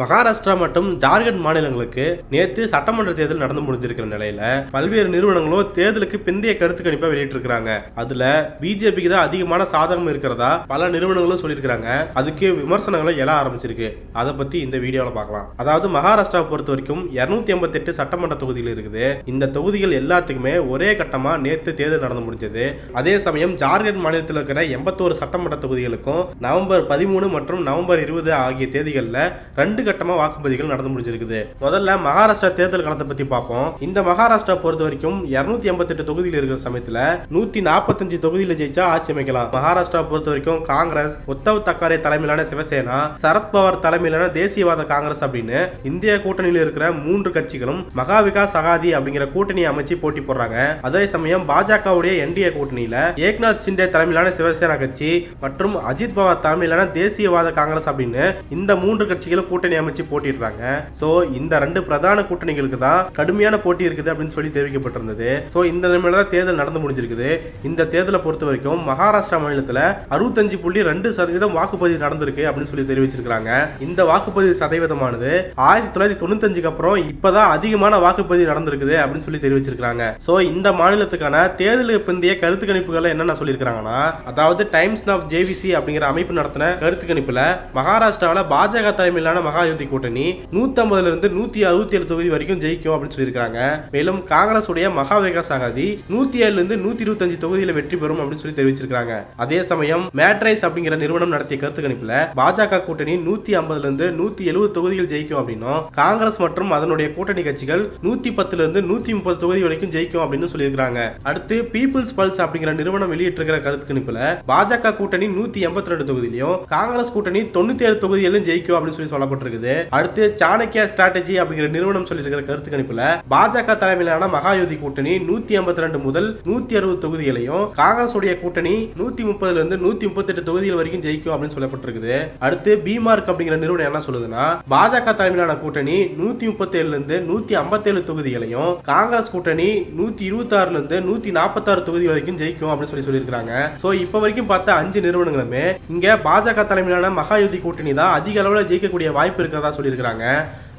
மகாராஷ்டிரா மற்றும் ஜார்க்கண்ட் மாநிலங்களுக்கு நேற்று சட்டமன்ற தேர்தல் நடந்து முடிஞ்சிருக்கிற நிலையில பல்வேறு நிறுவனங்களும் தேர்தலுக்கு பிந்தைய கருத்து கணிப்பை வெளியிட்டிருக்கிறாங்க. அதுல பிஜேபிக்கு தான் அதிகமான சாதகம் இருக்கிறதா பல நிறுவனங்களும் சொல்லியிருக்கிறாங்க. அதுக்கு விமர்சனங்களும் எழ ஆரம்பிச்சிருக்கு. அதை பத்தி இந்த வீடியோல பார்க்கலாம். அதாவது மகாராஷ்டிரா பொறுத்த வரைக்கும் இருநூத்தி எண்பத்தி எட்டு சட்டமன்ற தொகுதிகள் இருக்குது. இந்த தொகுதிகள் எல்லாத்துக்குமே ஒரே கட்டமா நேற்று தேர்தல் நடந்து முடிஞ்சது. அதே சமயம் ஜார்க்கண்ட் மாநிலத்தில் இருக்கிற எண்பத்தோரு சட்டமன்ற தொகுதிகளுக்கும் நவம்பர் பதிமூணு மற்றும் நவம்பர் இருபது ஆகிய தேதிகளில் ரெண்டு கட்டமா வாக்குப்பதிவுகள் நடந்து முடிஞ்சிருக்குது. முதல்ல மகாராஷ்டிரா தேர்தல் களத்தை பத்தி பார்ப்போம். இந்த மகாராஷ்டிரா பொறுத்த வரைக்கும் இருநூத்தி எண்பத்தெட்டு தொகுதியில் இருக்கிற சமயத்துல நூத்தி நாற்பத்தஞ்சு தொகுதியில ஜெயிச்சா ஆட்சி அமைக்கலாம். மகாராஷ்டிரா பொறுத்த வரைக்கும் காங்கிரஸ் உத்தவ் தக்காரே தலைமையிலான சிவசேனா சரத்பவார் தலைமையிலான தேசியவாத காங்கிரஸ் அப்படின்னு இந்திய கூட்டணியில் இருக்கிற மூன்று கட்சிகளும் மகா விகாஸ் அகாதி அப்படிங்கிற கூட்டணியை அமைச்சு போட்டி போடுறாங்க. அதே சமயம் பாஜகவுடைய என்டிஏ கூட்டணியில ஏக்நாத் சிண்டே தலைமையிலான சிவசேனா கட்சி மற்றும் அஜித் பவார் தலைமையிலான தேசியவாத காங்கிரஸ் அப்படின்னு இந்த மூன்று கட்சிகளும் கூட்டணி அமைச்சு போட்டிடுறாங்க. சோ இந்த ரெண்டு பிரதான கூட்டணிகளுக்கு தான் கடுமையான போட்டி இருக்குது அப்படின்னு சொல்லி தெரிவிக்கப்பட்டிருந்தது. சோ இந்த நிலைமையில தான் தேர்தல் நடந்து முடிஞ்சிருக்குது. இந்த தேர்தலை பொறுத்த வரைக்கும் மகாராஷ்டிரா மாநிலத்துல அறுபத்தஞ்சு புள்ளி ரெண்டு சதவீதம் வாக்குப்பதிவு நடந்திருக்கு அப்படின்னு சொல்லி தெரிவிச்சிருக்காங்க இந்த வாக்குப்பதிவு சதவீதமானது ஆயிரத்தி தொள்ளாயிரத்தி தொண்ணூத்தஞ்சுக்கு அப்புறம் இப்பதான் அதிகமான வாக்குப்பதிவு நடந்திருக்குது அப்படின்னு சொல்லி தெரிவிச்சிருக்காங்க சோ இந்த மாநிலத்துக்கான தேர்தலுக்கு பிந்தைய கருத்து கணிப்புகளை என்னென்ன சொல்லியிருக்காங்கன்னா அதாவது டைம்ஸ் ஆஃப் ஜேவிசி அப்படிங்கிற அமைப்பு நடத்தின கருத்து கணிப்புல மகாராஷ்டிராவில் பாஜக தலைமையிலான மகாயுதி கூட்டணி நூத்தி ஐம்பதுல இருந்து நூத்தி அறுபத்தி ஏழு தொகுதி வரைக்கும் ஜெயிக்கும் அப்படின்னு சொல்லியிருக்காங்க. மேலும் காங்கிரஸ் உடைய மகா விகாஸ் அகாதி நூத்தி ஏழுல இருந்து நூத்தி இருபத்தஞ்சு தொகுதியில வெற்றி பெறும் அப்படின்னு சொல்லி தெரிவிச்சிருக்காங்க. அதே சமயம் மேட்ரைஸ் அப்படிங்கிற நிறுவனம் நடத்திய கருத்து கணிப்புல பாஜக கூட்டணி நூத்தி ஐம்பதுல இருந்து நூத்தி எழுபது தொகுதிகள் ஜெயிக்கும் அப்படின்னும் காங்கிரஸ் மற்றும் அதனுடைய கூட்டணி கட்சிகள் நூத்தி பத்துல இருந்து நூத்தி முப்பது தொகுதி வரைக்கும் ஜெயிக்கும் அப்படின்னு சொல்லியிருக்காங்க. அடுத்து பீப்புள்ஸ் பல்ஸ் அப்படிங்கிற நிறுவனம் வெளியிட்டிருக்கிற கருத்து கணிப்புல பாஜக கூட்டணி நூத்தி எண்பத்தி ரெண்டு தொகுதியிலும் காங்கிரஸ் கூட்டணி தொண்ணூத்தி ஏழு தொகுதிகளிலும் ஜெயிக்கும் அப்படின்னு சொல்லி இருக்குது. அடுத்து சாணக்கியா ஸ்ட்ராட்டஜி அப்படிங்கிற நிறுவனம் சொல்லியிருக்கிற கருத்து கணிப்புல பாஜக தலைமையிலான மகாயுதி கூட்டணி நூத்தி ஐம்பத்தி ரெண்டு முதல் நூத்தி அறுபது தொகுதிகளையும் காங்கிரஸ் உடைய கூட்டணி நூத்தி முப்பதுல இருந்து நூத்தி முப்பத்தி எட்டு தொகுதிகள் வரைக்கும் ஜெயிக்கும் அப்படின்னு சொல்லப்பட்டிருக்குது. அடுத்து பிமார்க் அப்படிங்கிற நிறுவனம் என்ன சொல்லுதுன்னா பாஜக தலைமையிலான கூட்டணி நூத்தி முப்பத்தி ஏழுல இருந்து நூத்தி ஐம்பத்தி ஏழு தொகுதிகளையும் காங்கிரஸ் கூட்டணி நூத்தி இருபத்தி ஆறுல இருந்து நூத்தி நாற்பத்தி ஆறு தொகுதி வரைக்கும் ஜெயிக்கும் அப்படின்னு சொல்லி சொல்லியிருக்காங்க சோ இப்ப வரைக்கும் பார்த்த அஞ்சு நிறுவனங்களுமே இங்க பாஜக தலைமையிலான மகாயுதி கூட்டணி தான் அதிக அளவுல ஜெயிக்கக்கூடிய வாய்ப்பு இருக்கிறதா சொல்லியிருக்கிறாங்க.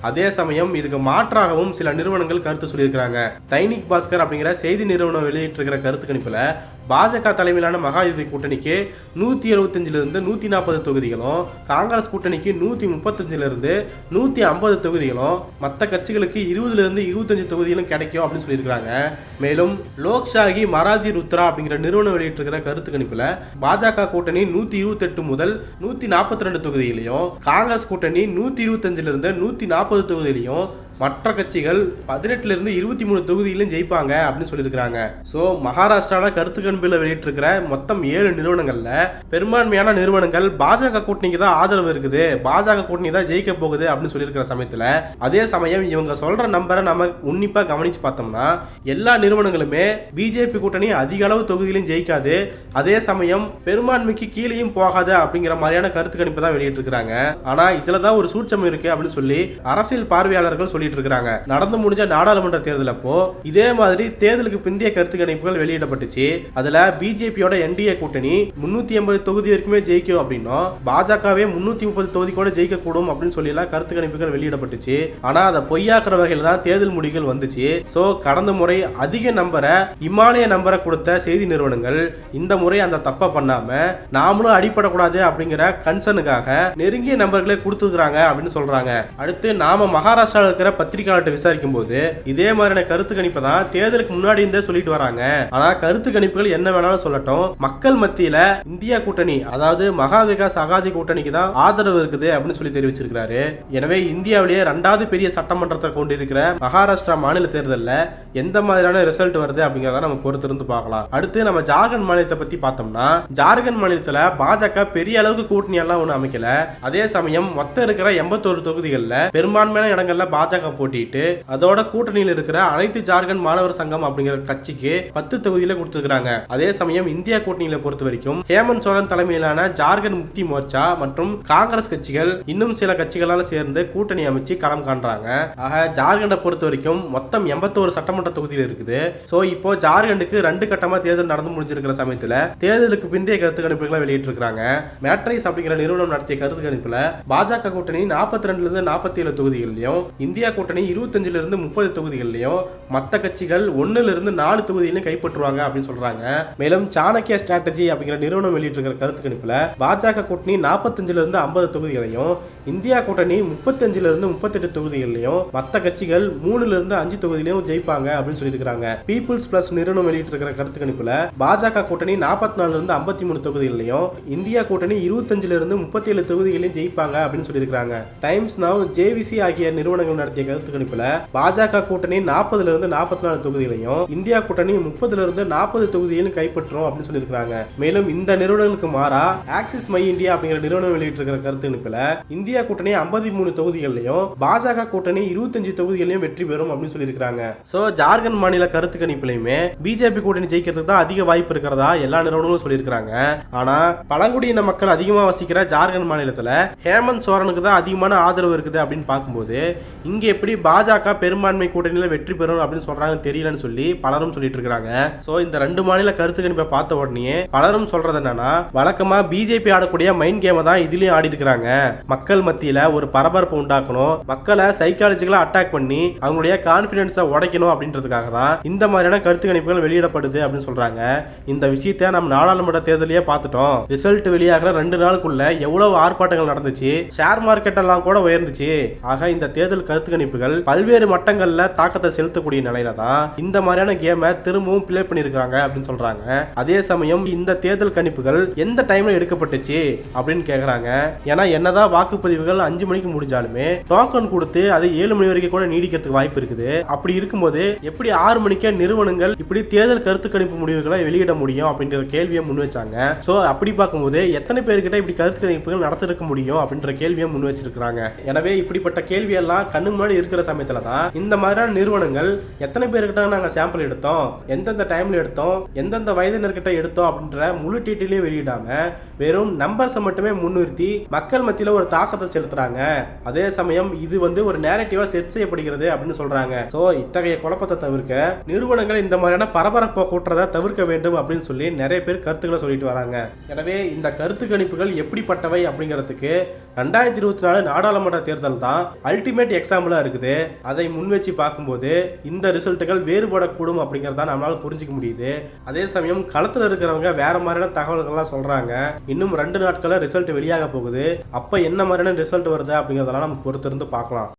அதே சமயம் இதுக்கு மாற்றாகவும் சில நிறுவனங்கள் கருத்து சொல்லியிருக்கிறாங்க. தைனிக் பாஸ்கர் அப்படிங்கிற செய்தி நிறுவனம் வெளியிட்டிருக்கிற கருத்து கணிப்புல பாஜக தலைமையிலான மகாயுதி கூட்டணிக்கு நூற்றி எழுபத்தஞ்சிலிருந்து நூற்றி நாற்பது தொகுதிகளும் காங்கிரஸ் கூட்டணிக்கு நூற்றி முப்பத்தஞ்சிலிருந்து நூற்றி ஐம்பது தொகுதிகளும் மற்ற கட்சிகளுக்கு இருபதுலேருந்து இருபத்தஞ்சு தொகுதிகளும் கிடைக்கும் அப்படின்னு சொல்லியிருக்கிறாங்க. மேலும் லோக்ஷாகி மராஜி ருத்ரா அப்படிங்கிற நிறுவனம் வெளியிட்டிருக்கிற கருத்து கணிப்பில் பாஜக கூட்டணி நூற்றி இருபத்தெட்டு முதல் நூற்றி நாற்பத்தி ரெண்டு தொகுதியிலையும் காங்கிரஸ் கூட்டணி நூற்றி இருபத்தஞ்சிலிருந்து நூற்றி நாற்பது தொகுதியிலையும் மற்ற கட்சிகள் பதினெட்டுல இருந்து இருபத்தி மூணு தொகுதியிலும் ஜெயிப்பாங்க அப்படின்னு சொல்லியிருக்கிறாங்க. ஸோ மகாராஷ்டிராவில் கருத்து கணிப்பில் வெளியிட்டிருக்கிற மொத்தம் ஏழு நிறுவனங்கள்ல பெரும்பான்மையான நிறுவனங்கள் பாஜக கூட்டணிக்கு தான் ஆதரவு இருக்குது. பாஜக கூட்டணி தான் ஜெயிக்க போகுது அப்படின்னு சொல்லியிருக்கிற சமயத்தில் அதே சமயம் இவங்க சொல்ற நம்பரை நம்ம உன்னிப்பா கவனிச்சு பார்த்தோம்னா எல்லா நிறுவனங்களுமே பிஜேபி கூட்டணி அதிக அளவு தொகுதியிலும் ஜெயிக்காது. அதே சமயம் பெரும்பான்மைக்கு கீழேயும் போகாது அப்படிங்கிற மாதிரியான கருத்து கணிப்பு தான் வெளியிட்டிருக்கிறாங்க. ஆனா இதுல தான் ஒரு சூட்சம் இருக்கு அப்படின்னு சொல்லி அரசியல் பார்வையாளர்கள் சொல்லி சொல்லிட்டு இருக்காங்க. நடந்து முடிஞ்ச நாடாளுமன்ற தேர்தல் அப்போ இதே மாதிரி தேர்தலுக்கு பிந்தைய கருத்து கணிப்புகள் வெளியிடப்பட்டுச்சு. அதுல பிஜேபியோட என்டிஏ கூட்டணி முன்னூத்தி எண்பது தொகுதி வரைக்குமே ஜெயிக்கும் அப்படின்னா பாஜகவே முன்னூத்தி முப்பது தொகுதி கூட ஜெயிக்க கூடும் அப்படின்னு சொல்லி எல்லாம் கருத்து கணிப்புகள் வெளியிடப்பட்டுச்சு. ஆனா அதை பொய்யாக்குற வகையில் தான் தேர்தல் முடிவுகள் வந்துச்சு. சோ கடந்த முறை அதிக நம்பரை இமாலய நம்பரை கொடுத்த செய்தி நிறுவனங்கள் இந்த முறை அந்த தப்பை பண்ணாம நாமளும் அடிப்படக்கூடாது அப்படிங்கிற கன்சர்னுக்காக நெருங்கிய நம்பர்களை கொடுத்துருக்காங்க அப்படின்னு சொல்றாங்க. அடுத்து நாம மகாராஷ்டிராவில் இருக்கிற பத்திரிகையாளர்கிட்ட விசாரிக்கும் போது இதே மாதிரியான கருத்து கணிப்பை தான் தேர்தலுக்கு முன்னாடி இருந்தே சொல்லிட்டு வராங்க. ஆனா கருத்து கணிப்புகள் என்ன வேணாலும் சொல்லட்டும். மக்கள் மத்தியில இந்தியா கூட்டணி அதாவது மகா விகாஸ் அகாதி கூட்டணிக்கு தான் ஆதரவு இருக்குது அப்படின்னு சொல்லி தெரிவிச்சிருக்கிறாரு. எனவே இந்தியாவிலேயே ரெண்டாவது பெரிய சட்டமன்றத்தை கொண்டிருக்கிற மகாராஷ்டிரா மாநில தேர்தலில் எந்த மாதிரியான ரிசல்ட் வருது அப்படிங்கிறத நம்ம பொறுத்திருந்து பார்க்கலாம். அடுத்து நம்ம ஜார்க்கண்ட் மாநிலத்தை பத்தி பார்த்தோம்னா ஜார்க்கண்ட் மாநிலத்துல பாஜக பெரிய அளவுக்கு கூட்டணி எல்லாம் ஒன்றும் அமைக்கல. அதே சமயம் மொத்தம் இருக்கிற எண்பத்தோரு தொகுதிகளில் பெரும்பான்மையான இடங்கள்ல பாஜக பாஜக போட்டிட்டு அதோட கூட்டணியில் இருக்கிற அனைத்து ஜார்க்கண்ட் மாணவர் சங்கம் அப்படிங்கிற கட்சிக்கு பத்து தொகுதியில கொடுத்திருக்கிறாங்க. அதே சமயம் இந்தியா கூட்டணியில பொறுத்த வரைக்கும் ஹேமந்த் சோரன் தலைமையிலான ஜார்க்கண்ட் முக்தி மோர்ச்சா மற்றும் காங்கிரஸ் கட்சிகள் இன்னும் சில கட்சிகளால சேர்ந்து கூட்டணி அமைச்சு களம் காண்றாங்க. ஆக ஜார்க்கண்டை பொறுத்த வரைக்கும் மொத்தம் எண்பத்தோரு சட்டமன்ற தொகுதியில் இருக்குது. சோ இப்போ ஜார்க்கண்டுக்கு ரெண்டு கட்டமா தேர்தல் நடந்து முடிஞ்சிருக்கிற சமயத்துல தேர்தலுக்கு பிந்தைய கருத்து கணிப்புகளை வெளியிட்டிருக்காங்க மேட்ரைஸ் அப்படிங்கிற நிறுவனம் நடத்திய கருத்து கணிப்புல பாஜக கூட்டணி நாற்பத்தி ரெண்டுல இருந்து நாற்பத்தி ஏழு தொகுதிகளிலும் இந்தியா கூட்டணி இருபத்தஞ்சிலிருந்து முப்பது தொகுதிகள்லையும் மற்ற கட்சிகள் ஒண்ணுல இருந்து நாலு தொகுதியிலும் கைப்பற்றுவாங்க அப்படின்னு சொல்றாங்க. மேலும் சாணக்கிய ஸ்ட்ராட்டஜி அப்படிங்கிற நிறுவனம் வெளியிட்டிருக்கிற கருத்து கணிப்பில் பாஜக கூட்டணி நாற்பத்தஞ்சிலிருந்து ஐம்பது தொகுதிகளையும் இந்தியா கூட்டணி முப்பத்தஞ்சிலிருந்து முப்பத்தெட்டு தொகுதிகள்லையும் மற்ற கட்சிகள் மூணுல இருந்து அஞ்சு தொகுதியிலையும் ஜெயிப்பாங்க அப்படின்னு சொல்லியிருக்கிறாங்க. பீப்புள்ஸ் பிளஸ் நிறுவனம் வெளியிட்டிருக்கிற கருத்து கணிப்பில் பாஜக கூட்டணி நாற்பத்தி நாலுலேருந்து ஐம்பத்தி மூணு தொகுதிகளையும் இந்தியா கூட்டணி இருபத்தஞ்சிலிருந்து முப்பத்தி ஏழு தொகுதிகளையும் ஜெயிப்பாங்க அப்படின்னு சொல்லியிருக்கிறாங்க. டைம்ஸ் நவ் ஜேவிசி ஆகிய நிறுவனங்கள் நடத்திய கருத்து கணிப்புல பாஜக கூட்டணி நாற்பதுல இருந்து நாற்பத்தி நாலு தொகுதிகளையும் இந்தியா கூட்டணி முப்பதுல இருந்து நாற்பது தொகுதிகளையும் கைப்பற்றும் அப்படின்னு சொல்லியிருக்காங்க மேலும் இந்த நிறுவனங்களுக்கு மாறா ஆக்சிஸ் மை இந்தியா அப்படிங்கிற நிறுவனம் வெளியிட்டிருக்கிற கருத்து கணிப்புல இந்தியா கூட்டணி ஐம்பத்தி மூணு தொகுதிகளிலையும் பாஜக கூட்டணி இருபத்தஞ்சு தொகுதிகளையும் வெற்றி பெறும் அப்படின்னு சொல்லியிருக்காங்க சோ ஜார்க்கண்ட் மாநில கருத்து கணிப்புலையுமே பிஜேபி கூட்டணி ஜெயிக்கிறதுக்கு தான் அதிக வாய்ப்பு இருக்கிறதா எல்லா நிறுவனங்களும் சொல்லியிருக்காங்க ஆனா பழங்குடியின மக்கள் அதிகமா வசிக்கிற ஜார்க்கண்ட் மாநிலத்துல ஹேமந்த் சோரனுக்கு தான் அதிகமான ஆதரவு இருக்குது அப்படின்னு பார்க்கும்போது இங்கே எப்படி பாஜக பெரும்பான்மை கூட்டணியில் வெற்றி பெறும் அப்படின்னு சொல்றாங்க தெரியலன்னு சொல்லி பலரும் சொல்லிட்டு இருக்காங்க சோ இந்த ரெண்டு மாநில கருத்து கணிப்பை பார்த்த உடனே பலரும் சொல்றது என்னன்னா வழக்கமா பிஜேபி ஆடக்கூடிய மைண்ட் கேமை தான் இதுலயும் ஆடி இருக்கிறாங்க. மக்கள் மத்தியில ஒரு பரபரப்பு உண்டாக்கணும். மக்களை சைக்காலஜிக்கலா அட்டாக் பண்ணி அவங்களுடைய கான்பிடன்ஸை உடைக்கணும் அப்படின்றதுக்காக தான் இந்த மாதிரியான கருத்து கணிப்புகள் வெளியிடப்படுது அப்படின்னு சொல்றாங்க. இந்த விஷயத்தை நம்ம நாடாளுமன்ற தேர்தலையே பார்த்துட்டோம். ரிசல்ட் வெளியாகிற ரெண்டு நாளுக்குள்ள எவ்வளவு ஆர்ப்பாட்டங்கள் நடந்துச்சு? ஷேர் மார்க்கெட் எல்லாம் கூட உயர்ந்துச்சு. ஆக இந்த தேர்தல் கருத்து கணிப்புகள் பல்வேறு மட்டங்கள்ல தாக்கத்தை செலுத்தக்கூடிய நிலையில தான் இந்த மாதிரியான கேமை திரும்பவும் பிளே பண்ணியிருக்காங்க அப்படின்னு சொல்றாங்க. அதே சமயம் இந்த தேர்தல் கணிப்புகள் எந்த டைம்ல எடுக்கப்பட்டுச்சு அப்படின்னு கேக்குறாங்க. ஏன்னா என்னதான் வாக்குப்பதிவுகள் அஞ்சு மணிக்கு முடிஞ்சாலுமே டோக்கன் கொடுத்து அது ஏழு மணி வரைக்கும் கூட நீடிக்கிறதுக்கு வாய்ப்பு இருக்குது. அப்படி இருக்கும்போது எப்படி ஆறு மணிக்கே நிறுவனங்கள் இப்படி தேர்தல் கருத்து கணிப்பு முடிவுகளை வெளியிட முடியும் அப்படின்ற கேள்வியை முன் வச்சாங்க. சோ அப்படி பார்க்கும்போது எத்தனை பேர்கிட்ட இப்படி கருத்து கணிப்புகள் நடத்திருக்க முடியும் அப்படின்ற கேள்வியை முன் வச்சிருக்கிறாங்க. எனவே இப்படிப்பட்ட கேள்வியெல்லாம் கண்ணு முன்னாடி இருக்கிற சமயத்துல தான் இந்த மாதிரியான நிறுவனங்கள் எத்தனை பேர்கிட்ட நாங்க சாம்பிள் எடுத்தோம் எந்தெந்த டைம்ல எடுத்தோம் எந்தெந்த வயதினர்கிட்ட எடுத்தோம் அப்படின்ற முழு டீட்டெயிலையும் வெளியிடாம வெறும் நம்பர்ஸை மட்டுமே முன்னிறுத்தி மக்கள் மத்தியில ஒரு தாக்கத்தை செலுத்துறாங்க. அதே சமயம் இது வந்து ஒரு நேரட்டிவா செட் செய்யப்படுகிறது அப்படின்னு சொல்றாங்க. சோ இத்தகைய குழப்பத்தை தவிர்க்க நிறுவனங்கள் இந்த மாதிரியான பரபரப்பை கூட்டுறதை தவிர்க்க வேண்டும் அப்படின்னு சொல்லி நிறைய பேர் கருத்துக்களை சொல்லிட்டு வராங்க. எனவே இந்த கருத்து கணிப்புகள் எப்படிப்பட்டவை அப்படிங்கிறதுக்கு ரெண்டாயிரத்தி இருபத்தி நாலு நாடாளுமன்ற தேர்தல் தான் அல்டிமேட் எக்ஸாம்பிள் இருக்குது. அதை முன் வச்சு பார்க்கும்போது இந்த ரிசல்ட்டுகள் வேறுபடக்கூடும் அப்படிங்கிறத நம்மளால புரிஞ்சிக்க முடியுது. அதே சமயம் களத்தில் இருக்கிறவங்க வேற மாதிரியான தகவல்கள்லாம் சொல்றாங்க. இன்னும் ரெண்டு நாட்களில் ரிசல்ட் வெளியாக போகுது. அப்போ என்ன மாதிரியான ரிசல்ட் வருது அப்படிங்கிறதெல்லாம் நம்ம பொறுத்திருந்து பார்க்கலாம்.